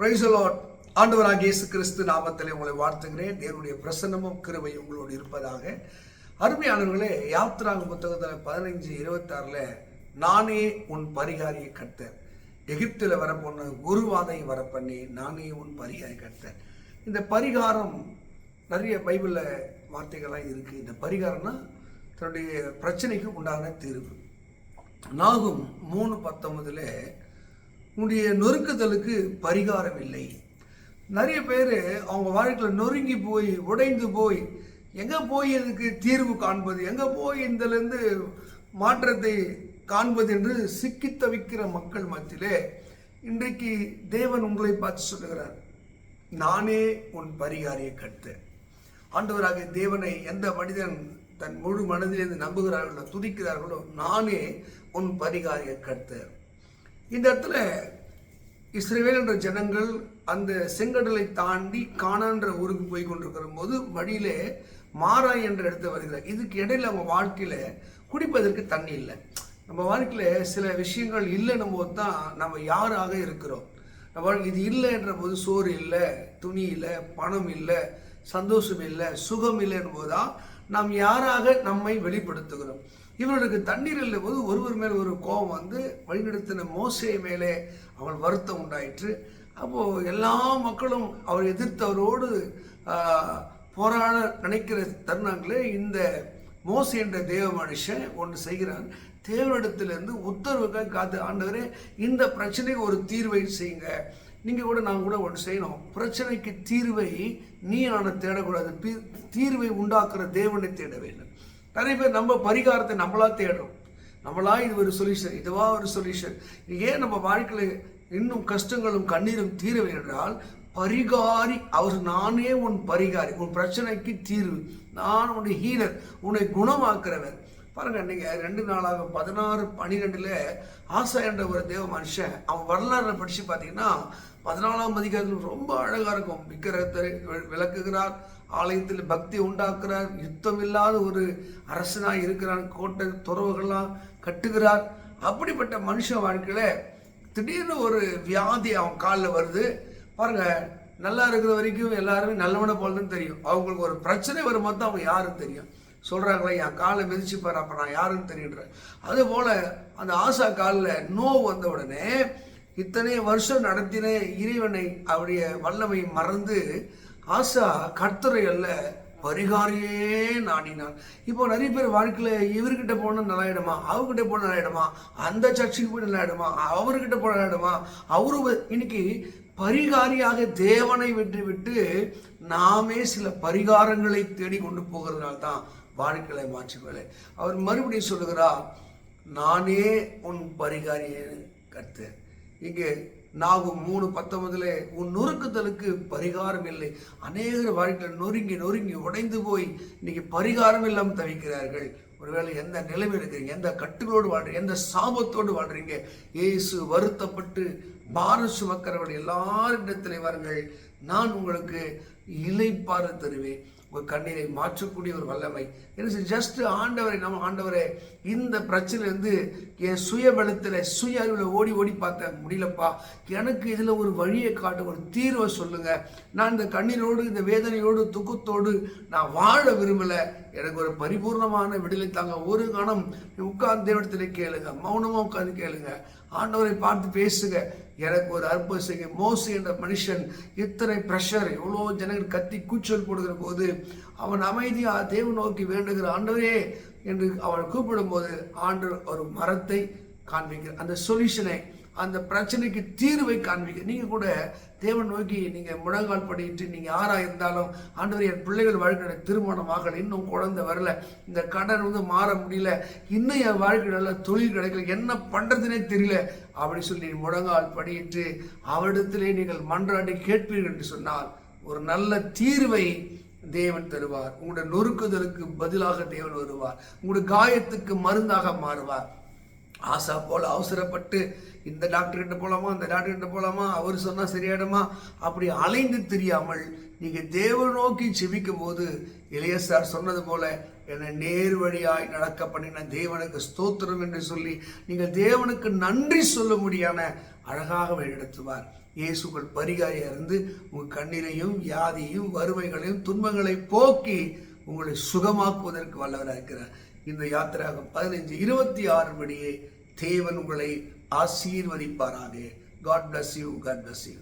பிரைசலாட் ஆண்டவராக இயேசு கிறிஸ்து நாமத்திலே உங்களை வாழ்த்துகிறேன். தேவனுடைய பிரசன்னமும் கிருவை உங்களோடு இருப்பதாக. அருமையானவர்களே யாத்ராங்க புத்தகத்தில் பதினஞ்சு இருபத்தாறில் நானே உன் பரிகாரியை கர்த்தர். எகிப்தில் வரப்போன குருவாதை வர பண்ணி நானே உன் பரிகாரி கர்த்தர். இந்த பரிகாரம் நிறைய பைபிளில் வார்த்தைகள்லாம் இருக்குது இந்த பரிகாரம்னா தன்னுடைய பிரச்சனைக்கு உண்டான தீர்வு. நாகும் மூணு பத்தொன்பதில் உன்னுடைய நொறுக்குதலுக்கு பரிகாரம் இல்லை நிறைய பேர் அவங்க வாழ்க்கையில் நொறுங்கி போய் உடைந்து போய் எங்கே போய் இதுக்கு தீர்வு காண்பது எங்கே போய் இதிலேருந்து மாற்றத்தை காண்பது என்று சிக்கி தவிக்கிற மக்கள் மத்தியிலே இன்றைக்கு தேவன் உங்களை பார்த்து சொல்லுகிறார் நானே உன் பரிகாரியை கட்டு ஆண்டவராக தேவனை எந்த மனிதன் தன் முழு மனதிலிருந்து நம்புகிறார்களோ துதிக்கிறார்களோ நானே உன் பரிகாரிய கர்த்தர் இந்த இடத்துல இஸ்ரேல் என்ற ஜனங்கள் அந்த செங்கடலை தாண்டி காணான்ற ஊருக்கு போய் கொண்டிருக்கிற போது வழியிலே மாராய் என்ற இடத்துல வருகிறார். இதுக்கு இடையில அவங்க வாழ்க்கையில குடிப்பதற்கு தண்ணி இல்லை. நம்ம வாழ்க்கையில் சில விஷயங்கள் இல்லைன்னும் போது தான் நம்ம யாராக இருக்கிறோம். நம்ம வாழ்க்கை இது இல்லைன்ற போது சோறு இல்லை துணி இல்லை பணம் இல்லை சந்தோஷம் இல்லை சுகம் இல்லைன்னு போதுதான் நாம் யாராக நம்மை வெளிப்படுத்துகிறோம். இவர்களுக்கு தண்ணீர் இல்லை போது ஒருவர் மேல் ஒரு கோபம் வந்து வழிநடத்தின மோசை மேலே அவள் வருத்தம் உண்டாயிற்று. அப்போ எல்லா மக்களும் அவர் எதிர்த்தவரோடு போராட நினைக்கிற தருணங்களே இந்த மோசி என்ற தேவ மனுஷன் ஒன்று செய்கிறான். தேவனிடத்திலிருந்து உத்தரவுக்காக காத்து ஆண்டவரே இந்த பிரச்சனைக்கு ஒரு தீர்வை செய்யுங்க. நீங்கள் கூட நாங்கள் கூட ஒன்று செய்யணும். பிரச்சனைக்கு தீர்வை நீ நான் தேடக்கூடாது. தீர்வை உண்டாக்குற தேவனை தேட வேண்டும். நிறைய பேர் நம்ம பரிகாரத்தை நம்மளா தேடுறோம். நம்மளா இது ஒரு சொல்யூஷன் இதுவா ஒரு சொல்யூஷன் ஏன் நம்ம வாழ்க்கையில் இன்னும் கஷ்டங்களும் கண்ணீரும் தீரவில்லை என்றால் பரிகாரி அவர் நானே உன் பரிகாரி உன் பிரச்சனைக்கு தீர்வு. நான் உன்னை ஹீலர் உன்னை குணமாக்குறவர் பாருங்க நீங்கள் ரெண்டு நாளாக பதினாறு பன்னிரெண்டுல ஆசா என்ற ஒரு தேவ மனுஷன் அவன் வரலாறு படிச்சு பார்த்தீங்கன்னா பதினாலாம் அதிகாரத்தில் ரொம்ப அழகா இருக்கும். விக்கிரகத்தை விளக்குகிறார் ஆலயத்தில் பக்தி உண்டாக்குறார் யுத்தம் இல்லாத ஒரு அரசனாக இருக்கிறான் கோட்டை துறவுகள்லாம் கட்டுகிறார். அப்படிப்பட்ட மனுஷ வாழ்க்கையில திடீர்னு ஒரு வியாதி அவன் காலில் வருது. பாருங்க நல்லா இருக்கிற வரைக்கும் எல்லாருமே நல்லவனை போல தான் தெரியும். அவங்களுக்கு ஒரு பிரச்சனை வரும்போது தான் அவங்க யாருன்னு தெரியும். சொல்றாங்களே என் காலை மிதிச்சு பாரு அப்ப நான் யாருன்னு தெரியுன்ற. அது போல அந்த ஆசா காலில் நோவு வந்த உடனே இத்தனை வருஷம் நடத்தின இறைவனை அவருடைய வல்லமை மறந்து ஆசா கர்த்தரை அல்ல பரிகாரியே நாடினான். இப்போ நிறைய பேர் வாழ்க்கையில இவர்கிட்ட போனால் நல்லாயிடுமா அவர்கிட்ட போனால் நல்லாயிடுமா அந்த சர்ச்சுக்கு போய் நல்லாயிடுமா அவர்கிட்ட போனா நல்லாயிடுமா அவரு இன்னைக்கு பரிகாரியாக தேவனை விட்டு விட்டு நாமே சில பரிகாரங்களை தேடி கொண்டு போகிறதுனால தான் வாழ்க்கையை மாற்றிக்கொள்ள. அவர் மறுபடியும் சொல்லுகிறார் நானே உன் பரிகாரியன்னு கர்த்தர் இங்கே நாகும் மூணு பத்தொன்பதுல உன் நொறுக்குதலுக்கு பரிகாரம் இல்லை. அநேகர் வாழ்க்கையில் நொறுங்கி நொறுங்கி உடைந்து போய் இன்னைக்கு பரிகாரம் இல்லாமல் தவிக்கிறார்கள். ஒருவேளை எந்த நிலைமை இருக்கிறீங்க? எந்த கட்டுகளோடு வாழ்றீங்க எந்த சாபத்தோடு வாழ்றீங்க? இயேசு வருத்தப்பட்டு பாரம் சுமக்கிறவர்கள் எல்லாரிடத்திலே வாருங்கள். நான் உங்களுக்கு இலைப்பாறு தருவேன். உங்கள் கண்ணீரை மாற்றக்கூடிய ஒரு வல்லமை. என்ன ஜஸ்ட் ஆண்டவரை நம்ம ஆண்டவரே இந்த பிரச்சனையிலேருந்து என் சுய பலத்தில் சுய அறிவில் ஓடி ஓடி பார்த்தேன் முடியலப்பா. எனக்கு இதில் ஒரு வழியை காட்டு ஒரு தீர்வை சொல்லுங்கள் நான் இந்த கண்ணீரோடு இந்த வேதனையோடு துக்கத்தோடு நான் வாழ விரும்பலை. எனக்கு ஒரு பரிபூர்ணமான விடுதலை தாங்க. ஒரு கணம் உட்கார்ந்து தேவனத்தில் கேளுங்க. மௌனமாக உட்கார்ந்து கேளுங்க. ஆண்டவரை பார்த்து பேசுங்க. எனக்கு ஒரு அற்புதம் செய்யுங்க. மோசு என்ற மனுஷன் இத்தனை ப்ரெஷர் எவ்வளோ ஜனங்கள் கத்தி கூச்சல் போடுகிற போது அவன் அமைதியாக தேவன் நோக்கி வேண்டுகிற ஆண்டவரே என்று அவன் கூப்பிடும்போது ஆண்டு ஒரு மரத்தை காண்பிக்கிற அந்த சொல்யூஷனை அந்த பிரச்சனைக்கு தீர்வை காண்பிக்க. நீங்கள் கூட தேவன் நோக்கி நீங்கள் முழங்கால் படிட்டு நீங்கள் யாராக இருந்தாலும் ஆண்டவர் என் பிள்ளைகள் வாழ்க்கையில திருமணம் ஆகலை. இன்னும் குழந்தை வரல. இந்த கடன் வந்து மாற முடியல. இன்னும் என் வாழ்க்கையில நல்ல தொழில் கிடைக்கல. என்ன பண்ணுறதுனே தெரியல. அப்படி சொல்லி முழங்கால் படியிட்டு அவரிடத்திலே நீங்கள் மன்றாடி கேட்பீர்கள் என்று சொன்னால் ஒரு நல்ல தீர்வை தேவன் தருவார். உங்களுடைய நொறுக்குதலுக்கு பதிலாக தேவன் வருவார். உங்களுடைய காயத்துக்கு மருந்தாக மாறுவார். ஆசா போல் அவசரப்பட்டு இந்த டாக்டர்கிட்ட போகலாமா இந்த அந்த போகலாமா அவர் சொன்னால் சரியாயிடுமா? அப்படி அலைந்து தெரியாமல் நீங்கள் தேவ நோக்கி செபிக்கும் போது இளையசார் சொன்னது போல என்னை நேர் வழியாய் நடக்க பண்ணின தேவனுக்கு ஸ்தோத்திரம் என்று சொல்லி நீங்கள் தேவனுக்கு நன்றி சொல்ல முடியான அழகாக வழிநடத்துவார். இயேசுகள் பரிகாரியாக இருந்து உங்கள் கண்ணீரையும் வியாதியையும் வறுமைகளையும் துன்பங்களை போக்கி உங்களை சுகமாக்குவதற்கு வல்லவராக இருக்கிறார் இந்த யாத்திராகம் பதினைஞ்சு இருபத்தி ஆறு மணியே தேவன் உங்களை ஆசீர்வதிப்பாராக. God bless you God bless you